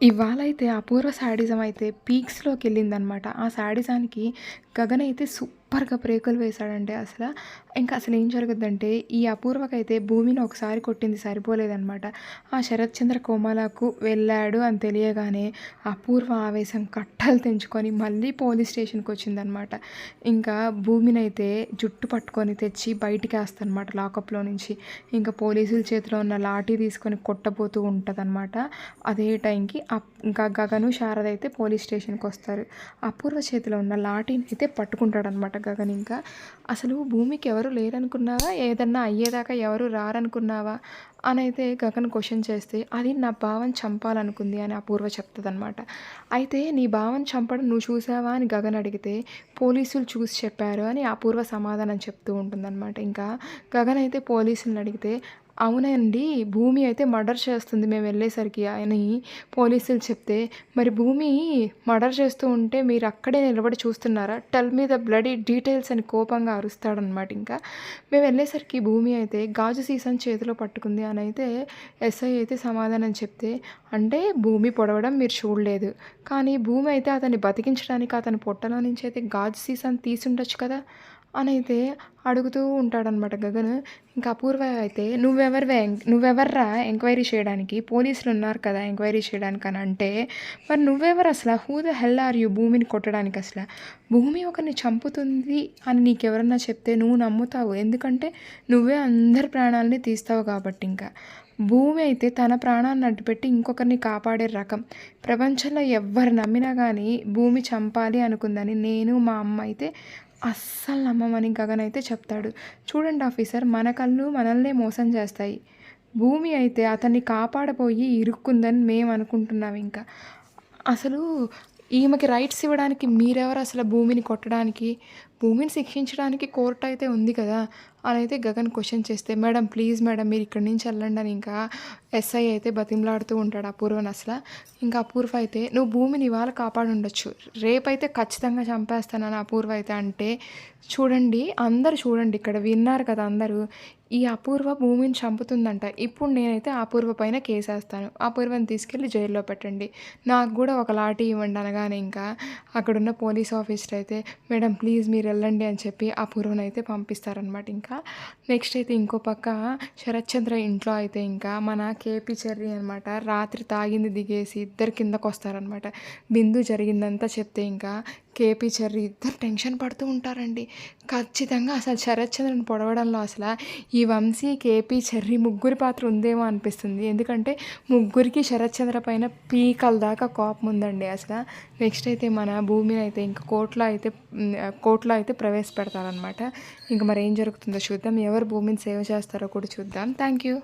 ఇవాళైతే అపూర్వ sadism అయితే పీక్స్‌లోకి వెళ్ళిందనమాట. ఆ శాడిజానికి గగన్ అయితే సూపర్‌గా బ్రేకులు వేశాడండి అసలు ఇంకా అసలు ఏం జరుగుద్దంటే ఈ అపూర్వకైతే భూమిని ఒకసారి కొట్టింది సరిపోలేదనమాట. ఆ శరత్చంద్ర కోమాలకు వెళ్ళాడు అని తెలియగానే అపూర్వ ఆవేశం కట్టలు తెంచుకొని మళ్ళీ పోలీస్ స్టేషన్కి వచ్చిందనమాట ఇంకా భూమినైతే జుట్టు పట్టుకొని తెచ్చి బయటికి వేస్తానమాట లాకప్‌లో నుంచి. ఇంకా పోలీసుల చేతిలో ఉన్న లాఠీ తీసుకొని కొట్టబోతూ ఉంటుందన్నమాట అదే టైంకి అప్ ఇంకా గగను, శారద అయితే పోలీస్ స్టేషన్కి వస్తారు అపూర్వ చేతిలో ఉన్న లాఠీని అయితే పట్టుకుంటాడనమాట గగన్ ఇంకా. అసలు భూమికి ఎవరు లేరనుకున్నావా? ఏదన్నా అయ్యేదాకా ఎవరు రారనుకున్నావా? అని అయితే గగన్ క్వశ్చన్ చేస్తే, అది నా భావం చంపాలనుకుంది అని అపూర్వ చెప్తుందనమాట అయితే నీ భావం చంపడం నువ్వు చూసావా? అని గగన్ అడిగితే, పోలీసులు చూసి చెప్పారు అని అపూర్వ సమాధానం చెప్తూ ఉంటుందనమాట. ఇంకా గగన్ అయితే పోలీసులను అడిగితే, అవునండి భూమి అయితే మర్డర్ చేస్తుంది మేము వెళ్ళేసరికి అని పోలీసులు చెప్తే, మరి భూమి మర్డర్ చేస్తూ ఉంటే మీరు అక్కడే నిలబడి చూస్తున్నారా? Tell me the bloody details అని కోపంగా అరుస్తాడనమాట ఇంకా. మేము వెళ్ళేసరికి భూమి అయితే గాజు సీసాని చేతిలో పట్టుకుంది అని అయితే ఎస్ఐ అయితే సమాధానం చెప్తే, అంటే భూమి పొడవడం మీరు చూడలేదు. కానీ భూమి అయితే అతన్ని బతికించడానికి అతని పొట్టలో నుంచి అయితే గాజు సీసాని తీసుండొచ్చు కదా! అని అయితే అడుగుతూ ఉంటాడనమాట గగన్. ఇంకా అపూర్వ అయితే నువ్వెవరివే నువ్వెవర్రా ఎంక్వైరీ చేయడానికి? పోలీసులు ఉన్నారు కదా ఎంక్వైరీ చేయడానికి అని అంటే, మరి నువ్వెవరు అసల? Who the hell are you భూమిని కొట్టడానికి అసలు భూమి ఒకరిని చంపుతుంది అని నీకెవరన్నా చెప్తే నువ్వు నమ్ముతావు. ఎందుకంటే నువ్వే అందరి ప్రాణాలని తీస్తావు కాబట్టి ఇంకా. భూమి అయితే తన ప్రాణాన్ని అడ్డుపెట్టి ఇంకొకరిని కాపాడే రకం. ప్రపంచంలో ఎవరు నమ్మినా కానీ భూమి చంపాలి అనుకుందని నేను, మా అమ్మ అయితే అస్సలు నమ్మమని గగన్ అయితే చెప్తాడు. చూడండి ఆఫీసర్ మన కళ్ళు మనల్నే మోసం చేస్తాయి. భూమి అయితే అతన్ని కాపాడబోయి ఇరుక్కుందని మేము అనుకుంటున్నాం ఇంకా. అసలు ఈమెకి రైట్స్ ఇవ్వడానికి మీరెవరు అసలు భూమిని కొట్టడానికి? భూమిని శిక్షించడానికి కోర్ట్ అయితే ఉంది కదా! అని అయితే గగన్ క్వశ్చన్ చేస్తే, మేడం ప్లీజ్ మేడం మీరు ఇక్కడి నుంచి వెళ్ళండి అని ఇంకా ఎస్ఐ అయితే బతిమలాడుతూ ఉంటాడు అపూర్వని అసలు ఇంకా అపూర్వ అయితే నువ్వు భూమిని ఇవాళ కాపాడుండొచ్చు. రేపైతే ఖచ్చితంగా చంపేస్తానని అపూర్వ అయితే అంటే, చూడండి అందరు చూడండి ఇక్కడ విన్నారు కదా అందరూ. ఈ అపూర్వ భూమిని చంపుతుందంట. ఇప్పుడు నేనైతే అపూర్వ పైన కేసేస్తాను. అపూర్వని తీసుకెళ్ళి జైల్లో పెట్టండి. నాకు కూడా ఒక లాఠీ ఇవ్వండి అనగానే ఇంకా అక్కడున్న పోలీస్ ఆఫీసర్ అయితే, మేడం ప్లీజ్ మీరు వెళ్ళండి అని చెప్పి అపూర్వని అయితే పంపిస్తారనమాట ఇంకా. నెక్స్ట్ అయితే ఇంకో పక్క శరత్చంద్ర ఇంట్లో అయితే ఇంకా మన కేపీ చెర్రీ అనమాట రాత్రి తాగింది దిగేసి ఇద్దరు కిందకొస్తారనమాట. బిందు జరిగిందంతా చెప్తే ఇంకా కేపీ చర్రి ఇద్దరు టెన్షన్ పడుతూ ఉంటారండి. ఖచ్చితంగా అసలు శరత్చంద్రని పొడవడంలో అసలు ఈ వంశీ, కేపీ, చర్రి ముగ్గురి పాత్ర ఉందేమో అనిపిస్తుంది. ఎందుకంటే ముగ్గురికి శరత్చంద్ర పైన పీకల దాకా కోపం ఉందండి అసలు నెక్స్ట్ అయితే మన భూమిని అయితే ఇంకా కోర్ట్‌లో అయితే కోర్ట్‌లో అయితే ప్రవేశపెడతారనమాట. ఇంక మరి ఏం జరుగుతుందో చూద్దాం. ఎవరు భూమిని సేవ్ చేస్తారో కూడా చూద్దాం. Thank you.